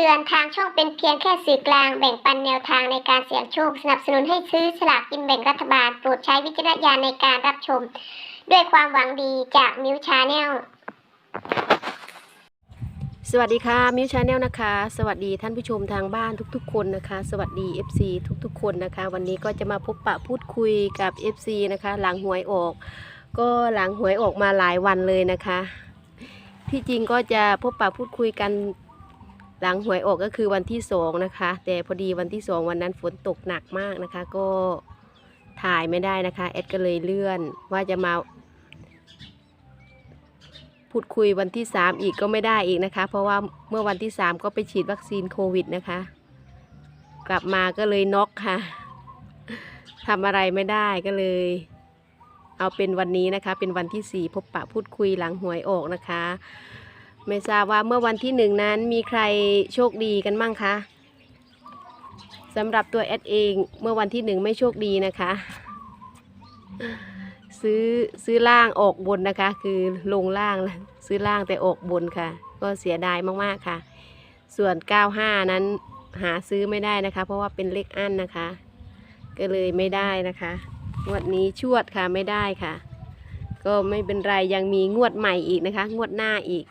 ตือนทางช่องเป็นเพียงแค่สื่อกลางแบ่งปันแนวทางในการเสี่ยงโชค สนับสนุนให้ซื้อสลากกินแบ่งรัฐบาล โปรดใช้วิจารณญาณในการรับชม ด้วยความหวังดีจากมิวชาแนลสวัสดีค่ะมิวชาแนลนะคะ สวัสดีท่านผู้ชมทางบ้านทุกๆ คนนะคะ สวัสดี FC ทุกๆ คนนะคะ วันนี้ก็จะมาพบปะพูดคุยกับ FC นะคะ หลังหวยออก ก็หลังหวยออกมาหลายวันเลยนะคะ ที่จริงก็จะพบปะพูดคุยกัน หลังหวยออกก็คือวันที่สองนะคะ แต่พอดีวันที่สองวันนั้นฝนตกหนักมากนะคะ ก็ถ่ายไม่ได้นะคะแอดก็เลยเลื่อนว่าจะมาพูดคุยวันที่ 3 อีกก็ไม่ได้อีกนะคะ เพราะว่าเมื่อวันที่ 3 ก็ไปฉีดวัคซีนโควิดนะคะ กลับมาก็เลยน็อกค่ะทำอะไรไม่ได้ก็เลย เอาเป็นวันนี้นะคะ เป็นวันที่ 4 พบปะพูดคุยหลังหวยออกนะคะ ไม่ทราบว่าเมื่อวันที่หนึ่งนั้นมีใครโชคดีกันมั่งคะสำหรับตัวแอดเองเมื่อวันที่หนึ่งไม่โชคดีนะคะ ซื้อซื้อล่างออกบนนะคะ คือลงล่างแล้วซื้อล่างแต่ออกบนค่ะ ก็เสียดายมากๆค่ะ ส่วน 95 นั้นหาซื้อไม่ได้นะคะ เพราะว่าเป็นเลขอั้นนะคะ ก็เลยไม่ได้นะคะงวดนี้ชวดค่ะไม่ได้ค่ะ ก็ไม่เป็นไรยังมีงวดใหม่อีกนะคะ งวดหน้าอีก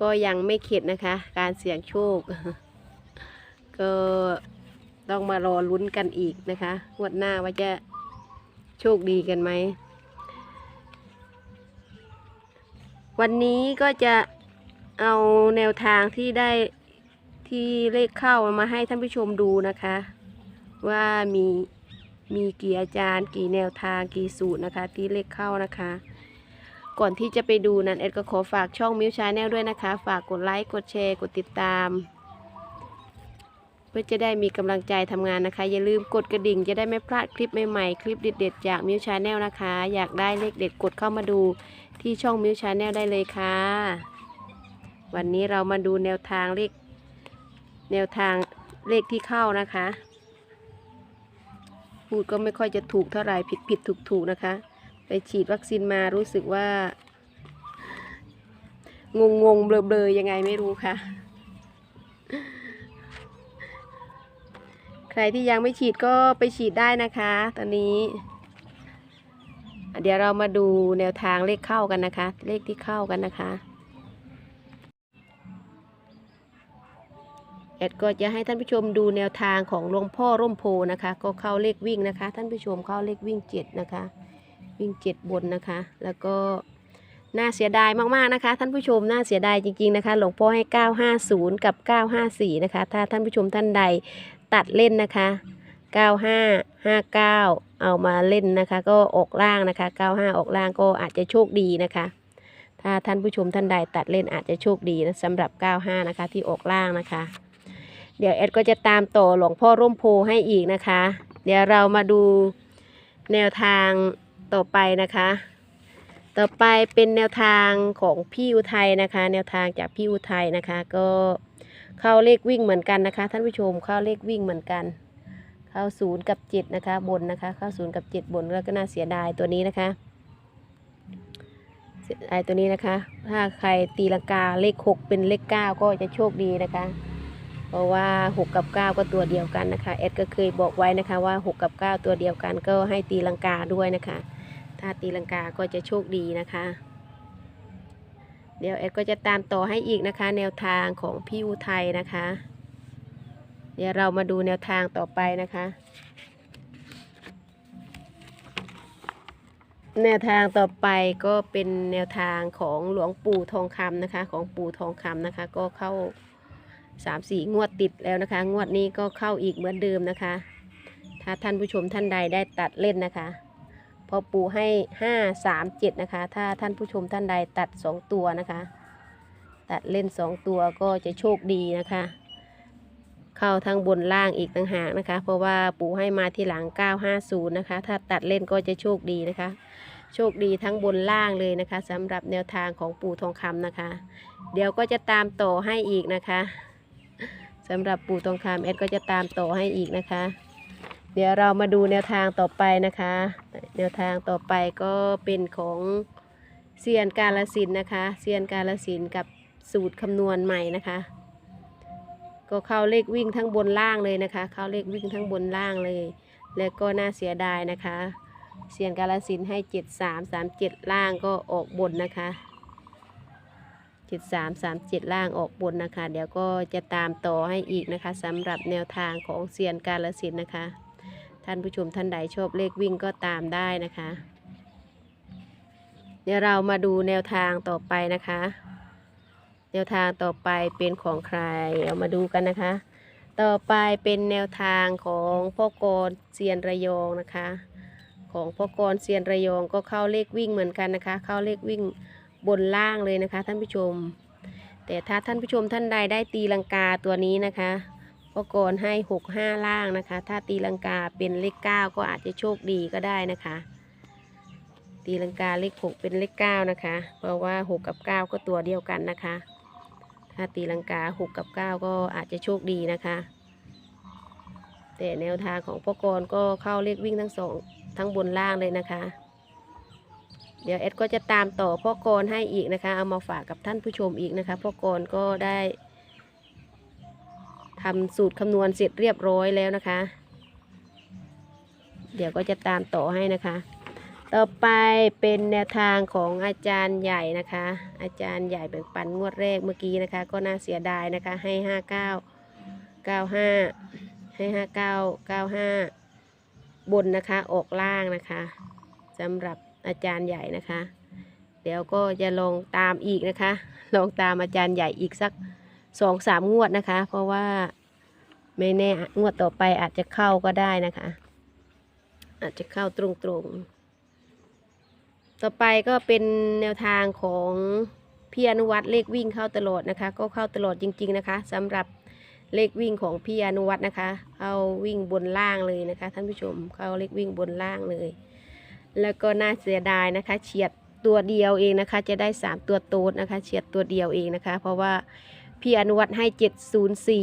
ก็ยังไม่เข็ดนะคะ การเสี่ยงโชค ก็ต้องมารอลุ้นกันอีกนะคะงวดหน้าว่าจะโชคดีกันไหม วันนี้ก็จะเอาแนวทางที่ได้ที่เลขเข้ามาให้ท่านผู้ชมดูนะคะ ว่ามีมีกี่อาจารย์ กี่แนวทางกี่สูตรนะคะ ที่เลขเข้านะคะ ก่อนที่จะไปดูนั้นเอ็ดก็ขอฝากช่องมิวชาแนลด้วยนะคะ ฝากกดไลค์กดแชร์กดติดตาม เพื่อจะได้มีกำลังใจทำงานนะคะ อย่าลืมกดกระดิ่งจะได้ไม่พลาดคลิปใหม่ๆคลิปเด็ดๆจากมิวชาแนลนะคะ อยากได้เลขเด็ดกดเข้ามาดูที่ช่องมิวชาแนลได้เลยค่ะ วันนี้เรามาดูแนวทางเลขแนวทางเลขที่เข้านะคะ พูดก็ไม่ค่อยจะถูกเท่าไหร่ผิดผิดถูกถูกนะคะ ไปฉีดวัคซีนมารู้สึกว่า งงงเบลอเบลอๆยังไงไม่รู้ค่ะ ใครที่ยังไม่ฉีดก็ไปฉีดได้นะคะ ตอนนี้ เดี๋ยวเรามาดูแนวทางเลขเข้ากันนะคะ เลขที่เข้ากันนะคะแอดก็จะให้ท่านผู้ชมดูแนวทางของหลวงพ่อร่มโพนะคะ ก็เข้าเลขวิ่งนะคะ ท่านผู้ชมเข้าเลขวิ่งเจ็ดนะคะ วิ่งเจ็ดบนนะคะ แล้วก็น่าเสียดายมากๆนะคะ ท่านผู้ชมน่าเสียดายจริงๆนะคะ หลวงพ่อให้ 950 กับ 954 นะคะ ถ้าท่านผู้ชมท่านใดตัดเล่นนะคะ 95 59 เอามาเล่นนะคะ ก็ออกล่างนะคะ 95 ออกล่างก็อาจจะโชคดีนะคะ ถ้าท่านผู้ชมท่านใดตัดเล่นอาจจะโชคดีนะสำหรับ 95 นะคะ ที่ออกล่างนะคะ เดี๋ยวแอดก็จะตามต่อหลวงพ่อร่มโพให้อีกนะคะ เดี๋ยวเรามาดูแนวทาง ต่อไปนะคะ ต่อไปเป็นแนวทางของพี่อุทัยนะคะ แนวทางจากพี่อุทัยนะคะ ก็เข้าเลขวิ่งเหมือนกันนะคะ ท่านผู้ชมเข้าเลขวิ่งเหมือนกัน เข้าศูนย์กับเจ็ดนะคะ บนนะคะ เข้าศูนย์กับเจ็ดบนแล้วก็น่าเสียดายตัวนี้นะคะเสียดายตัวนี้นะคะ ถ้าใครตีลังกาเลขหกเป็นเลขเก้าก็จะโชคดีนะคะ เพราะว่า 6 กับ 9 ก็ตัวเดียวกันนะคะ เอ็ดก็เคยบอกไว้นะคะว่า 6 กับ 9 ตัวเดียวกันก็ให้ตีลังกาด้วยนะคะ ถ้าตีลังกาก็จะโชคดีนะคะ เดี๋ยวเอ็ดก็จะตามต่อให้อีกนะคะ แนวทางของพี่อุทัยนะคะ เดี๋ยวเรามาดูแนวทางต่อไปนะคะ แนวทางต่อไปก็เป็นแนวทางของหลวงปู่ทองคำนะคะ ของปู่ทองคำนะคะ ก็เข้าสามสี่งวดติดแล้วนะคะ งวดนี้ก็เข้าอีกเหมือนเดิมนะคะ ถ้าท่านผู้ชมท่านใดได้ตัดเล่นนะคะ พอปูให้ห้าสามเจ็ดนะคะ ถ้าท่านผู้ชมท่านใดตัดสองตัวนะคะ ตัดเล่นสองตัวก็จะโชคดีนะคะ เข้าทั้งบนล่างอีกต่างหากนะคะ เพราะว่าปูให้มาที่หลัง 950 นะคะ ถ้าตัดเล่นก็จะโชคดีนะคะ โชคดีทั้งบนล่างเลยนะคะสำหรับแนวทางของปู่ทองคำนะคะ เดี๋ยวก็จะตามต่อให้อีกนะคะสำหรับปู่ทองคำเอ็ดก็จะตามต่อให้อีกนะคะ เดี๋ยวเรามาดูแนวทางต่อไปนะคะ แนวทางต่อไปก็เป็นของเซียนกาลสินธุ์นะคะเซียนกาลสินธุ์กับสูตรคำนวณใหม่นะคะ ก็เข้าเลขวิ่งทั้งบนล่างเลยนะคะ เข้าเลขวิ่งทั้งบนล่างเลย แล้วก็น่าเสียดายนะคะเซียนกาลสินธุ์ให้เจ็ดสามสามเจ็ดล่างก็ออกบนนะคะเจ็ดสามสามเจ็ดล่างออกบนนะคะ เดี๋ยวก็จะตามต่อให้อีกนะคะสำหรับแนวทางของเซียนกาลสินธุ์นะคะ ท่านผู้ชมท่านใดชอบเลขวิ่งก็ตามได้นะคะ เดี๋ยวเรามาดูแนวทางต่อไปนะคะ แนวทางต่อไปเป็นของใครเอามาดูกันนะคะ ต่อไปเป็นแนวทางของพ่อกรเซียนระยองนะคะ ของพ่อกรเซียนระยองก็เข้าเลขวิ่งเหมือนกันนะคะ เข้าเลขวิ่งบนล่างเลยนะคะ ท่านผู้ชม แต่ถ้าท่านผู้ชมท่านใดได้ตีลังกาตัวนี้นะคะ พ่อกรให้หกห้าล่างนะคะ ถ้าตีลังกาเป็นเลขเก้าก็อาจจะโชคดีก็ได้นะคะ ตีลังกาเลขหกเป็นเลขเก้านะคะ เพราะว่าหกกับเก้าก็ตัวเดียวกันนะคะ ถ้าตีลังกาหกกับเก้าก็อาจจะโชคดีนะคะ แต่แนวทางของพ่อกรก็เข้าเลขวิ่งทั้งสองทั้งบนล่างเลยนะคะ เดี๋ยวเอ็ดก็จะตามต่อพ่อกรให้อีกนะคะ เอามาฝากกับท่านผู้ชมอีกนะคะพ่อกรก็ได้ ทำสูตรคำนวณเสร็จเรียบร้อยแล้วนะคะ เดี๋ยวก็จะตามต่อให้นะคะ ต่อไปเป็นแนวทางของอาจารย์ใหญ่นะคะ อาจารย์ใหญ่แบ่งปันงวดแรกเมื่อกี้นะคะ ก็น่าเสียดายนะคะ ให้ห้าเก้าเก้าห้าให้ห้าเก้าเก้าห้าบนนะคะออกล่างนะคะสำหรับอาจารย์ใหญ่นะคะ เดี๋ยวก็จะลองตามอีกนะคะ ลองตามอาจารย์ใหญ่อีกสัก สองสามงวดนะคะ เพราะว่าไม่แน่งวดต่อไปอาจจะเข้าก็ได้นะคะ อาจจะเข้าตรงๆ ต่อไปก็เป็นแนวทางของพี่อนุวัตรเลขวิ่งเข้าตลอดนะคะ ก็เข้าตลอดจริง ๆนะคะสำหรับเลขวิ่งของพี่อนุวัตรนะคะเข้าวิ่งบนล่างเลยนะคะ ท่านผู้ชมเข้าเลขวิ่งบนล่างเลย แล้วก็น่าเสียดายนะคะ เฉียดตัวเดียวเองนะคะ จะได้ 3 ตัวโต๊ดนะคะ เฉียดตัวเดียวเองนะคะ เพราะว่า พี่อนุวัตให้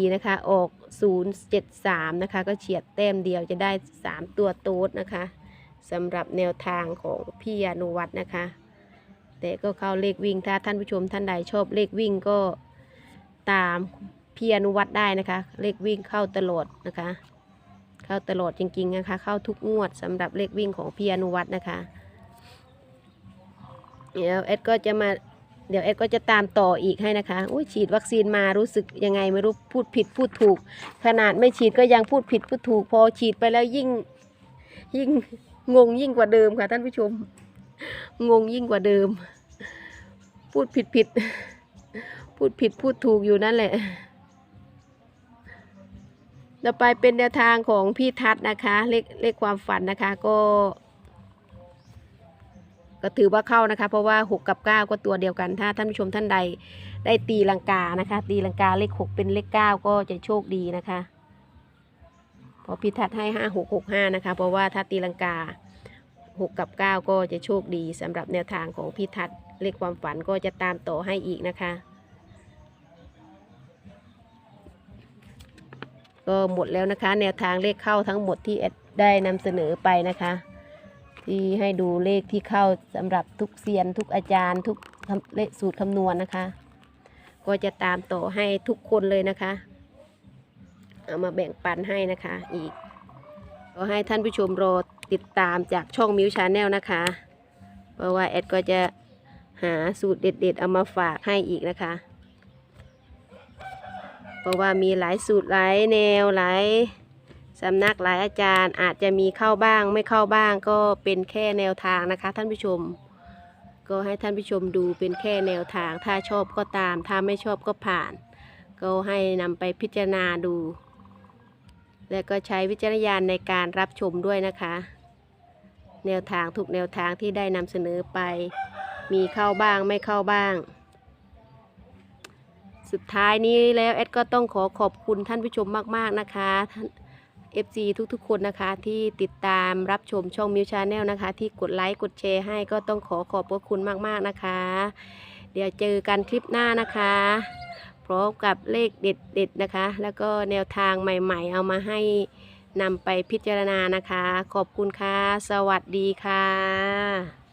704 นะคะ ออก 073 นะคะ ก็เฉียดแต้มเดียวจะได้ 3 ตัวโต๊ดนะคะสำหรับแนวทางของพี่อนุวัตนะคะ แต่ก็เข้าเลขวิ่งถ้าท่านผู้ชมท่านใดชอบเลขวิ่งก็ตามพี่อนุวัตได้นะคะ เลขวิ่งเข้าตลอดนะคะ เข้าตลอดจริงๆนะคะ เข้าทุกงวดสำหรับเลขวิ่งของพี่อนุวัตนะคะเดี๋ยวเอ็ดก็จะมา เดี๋ยวเอ็ดก็จะตามต่ออีกให้นะคะอุ้ยฉีดวัคซีนมารู้สึกยังไงไม่รู้พูดผิดพูดถูก ขนาดไม่ฉีดก็ยังพูดผิดพูดถูก พอฉีดไปแล้วยิ่งยิ่งงงยิ่งกว่าเดิมค่ะท่านผู้ชม งงยิ่งกว่าเดิม พูดผิดผิดพูดผิดพูดถูกอยู่นั่นแหละต่อไปเป็นแนวทางของพี่ทัศน์นะคะเลขเลขความฝันนะคะก็ ก็ถือว่าเข้านะคะ เพราะว่า 6 กับ 9 ก็ตัวเดียวกัน ถ้าท่านผู้ชมท่านใดได้ตีลังกานะคะ ตีลังกาเลข 6 เป็นเลข 9 ก็จะโชคดีนะคะพอพิทัศให้ห้าหกหกห้านะคะ เพราะว่าถ้าตีลังกาหกกับเก้าก็จะโชคดีสำหรับแนวทางของพิทัศเลขความฝันก็จะตามต่อให้อีกนะคะ ก็หมดแล้วนะคะ แนวทางเลขเข้าทั้งหมดที่ได้นำเสนอไปนะคะ ที่ให้ดูเลขที่เข้าสำหรับทุกเซียน ทุกอาจารย์ ทุกเลขสูตรคำนวณนะคะ ก็จะตามต่อให้ทุกคนเลยนะคะ เอามาแบ่งปันให้นะคะอีกก็ให้ท่านผู้ชมรอติดตามจากช่องมิวชาแนลนะคะ เพราะว่าแอดก็จะหาสูตรเด็ด ๆ เอามาฝากให้อีกนะคะ เพราะว่ามีหลายสูตรหลายแนวหลาย สำนักหลายอาจารย์อาจจะมีเข้าบ้างไม่เข้าบ้างก็เป็นแค่แนวทางนะคะ ท่านผู้ชม ก็ให้ท่านผู้ชมดูเป็นแค่แนวทาง ถ้าชอบก็ตาม ถ้าไม่ชอบก็ผ่าน ก็ให้นำไปพิจารณาดู และก็ใช้วิจารณญาณในการรับชมด้วยนะคะ แนวทางทุกแนวทางที่ได้นำเสนอไป มีเข้าบ้างไม่เข้าบ้างสุดท้ายนี้แล้วแอดก็ต้องขอขอบคุณท่านผู้ชมมาก ๆ นะคะท่าน FC ทุกๆ คนนะคะที่ติดตามรับชมช่องมิวชาแนลนะคะ ที่กดไลค์กดแชร์ให้ก็ต้องขอขอบพระคุณมากๆนะคะ เดี๋ยวเจอกันคลิปหน้านะคะพร้อมกับเลขเด็ดๆนะคะ แล้วก็แนวทางใหม่ๆ เอามาให้นำไปพิจารณานะคะ ขอบคุณค่ะ สวัสดีค่ะ